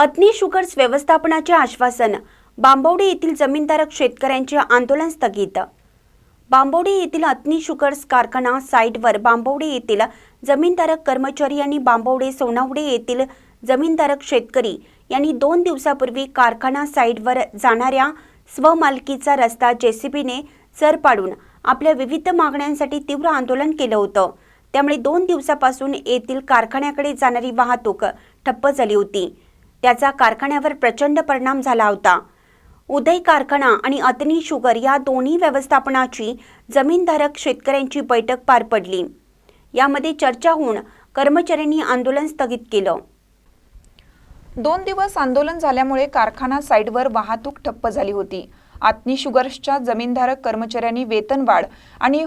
अग्नी शुगर्स व्यवस्थापनाचे आश्वासन बांबवडे येथील जमीनधारक शेतकऱ्यांचे आंदोलन स्थगित. बांबवडे येथील अग्नी शुगर्स कारखाना साईटवर बांबवडे येथील जमीनधारक कर्मचारी आणि बांबवडे सोनावडे येथील जमीनधारक शेतकरी यांनी दोन दिवसापूर्वी कारखाना साईटवर जाणाऱ्या स्वमालकीचा रस्ता जेसीबीने सर पाडून आपल्या विविध मागण्यांसाठी तीव्र आंदोलन केलं होतं. त्यामुळे दोन दिवसापासून येथील कारखान्याकडे जाणारी वाहतूक ठप्प झाली होती. त्याचा कारखान्यावर प्रचंड परिणाम झाला होता. उदय कारखाना आणि अतनी शुगर या दोन्ही व्यवस्थापनाची जमीनधारक शेतकऱ्यांची बैठक पार पडली. यामध्ये चर्चा होऊन कर्मचाऱ्यांनी आंदोलन स्थगित केलं. दोन दिवस आंदोलन झाल्यामुळे कारखाना साईडवर वाहतूक ठप्प झाली होती. आत्नी शुगर्सच्या जमीनधारक कर्मचाऱ्यांनी वेतनवाढ आणि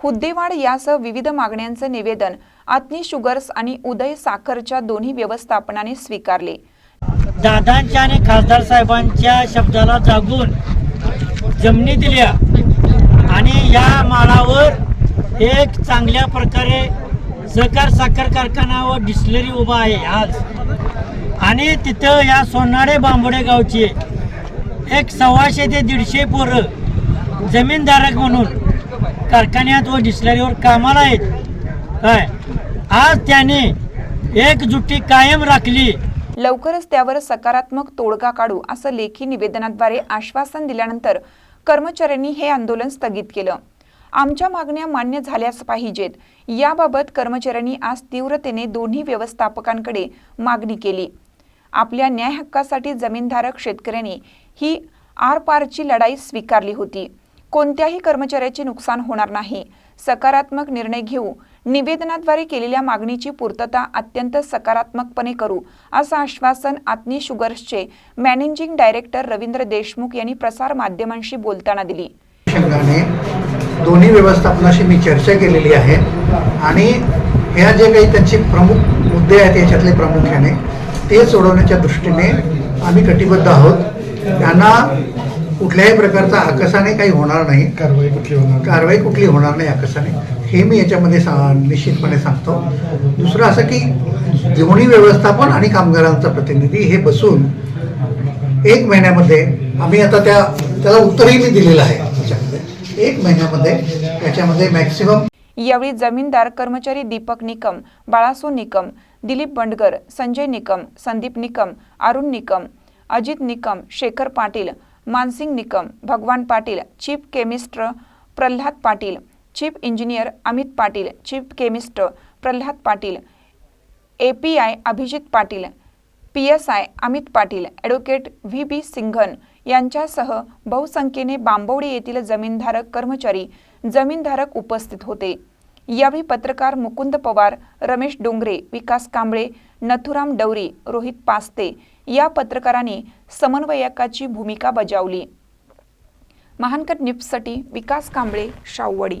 हुद्देवाढ यासह विविध मागण्यांचं निवेदन आत्नी शुगर्स आणि उदय साखरच्या दोन्ही व्यवस्थापनाने स्वीकारले. दादांच्या आणि खासदार साहेबांच्या शब्दाला जागून जमिनी दिल्या. आणि या माळावर एक चांगल्या प्रकारे सहकार साखर कारखाना व डिस्लरी उभा आहे आज. आणि तिथं या सोनाडे बांबोडे गावचे एक सव्वाशे ते दीडशे पोरं जमीनधारक म्हणून कारखान्यात व डिस्लरीवर कामाला आहेत. काय? आज त्याने एकजुटी कायम राखली. लवकरच त्यावर सकारात्मक तोडगा काढू असं लेखी निवेदनाद्वारे आश्वासन दिल्यानंतर कर्मचाऱ्यांनी हे आंदोलन स्थगित केलं. आमच्या मागण्या मान्य झाल्याच पाहिजेत. याबाबत कर्मचाऱ्यांनी आज तीव्रतेने दोन्ही व्यवस्थापकांकडे मागणी केली. आपल्या न्याय हक्कासाठी जमीनधारक शेतकऱ्यांनी ही आरपारची लढाई स्वीकारली होती. कोणत्याही कर्मचाऱ्याचे नुकसान होणार नाही. सकारात्मक निर्णय घेऊ निवेदनाद्वारे केलेल्या मागणीची पूर्तता अत्यंत सकारात्मकपणे करू असं आश्वासन आत्नी शुगर्सचे मॅनेजिंग डायरेक्टर रवींद्र देशमुख यांनी प्रसार माध्यमांशी बोलताना दिली. दोन्ही व्यवस्थापनाशी मी चर्चा केलेली आहे आणि ह्या जे काही त्यांचे प्रमुख मुद्दे आहेत याच्यातले प्रामुख्याने ते सोडवण्याच्या दृष्टीने आम्ही कटिबद्ध आहोत. त्यांना कुठल्याही प्रकारचा आकसाने काही होणार नाही. कारवाई कुठली होणार कारवाई कुठली होणार नाही आकसाने. हे मी याच्यामध्ये सा निश्चितपणे सांगतो. दुसरं असं की दोन्ही व्यवस्थापन आणि कामगारांचा प्रतिनिधी हे बसून एक महिन्यामध्ये आम्ही आता त्या त्याला उत्तरही मी दिलेलं आहे त्याच्यामध्ये एक महिन्यामध्ये त्याच्यामध्ये मॅक्सिमम यावेळी जमीनदार कर्मचारी Deepak Nikam Balaso Nikam Dilip Bandgar Sanjay Nikam Sandeep Nikam Arun Nikam Ajit Nikam Shekhar Patil Mansing Nikam Bhagwan Patil chief chemist Pralhad Patil chief engineer Amit Patil chief chemist Pralhad Patil A P I Abhijit Patil P S I Amit Patil advocate V B Singhan यांच्यासह बहुसंख्येने बांबवडी येथील जमीनधारक कर्मचारी जमीनधारक उपस्थित होते. यावेळी पत्रकार मुकुंद पवार रमेश डोंगरे विकास कांबळे नथुराम डवरी रोहित पास्ते या पत्रकारांनी समन्वयकाची भूमिका बजावली. महानकर निप्ससाठी विकास कांबळे शाववाडी.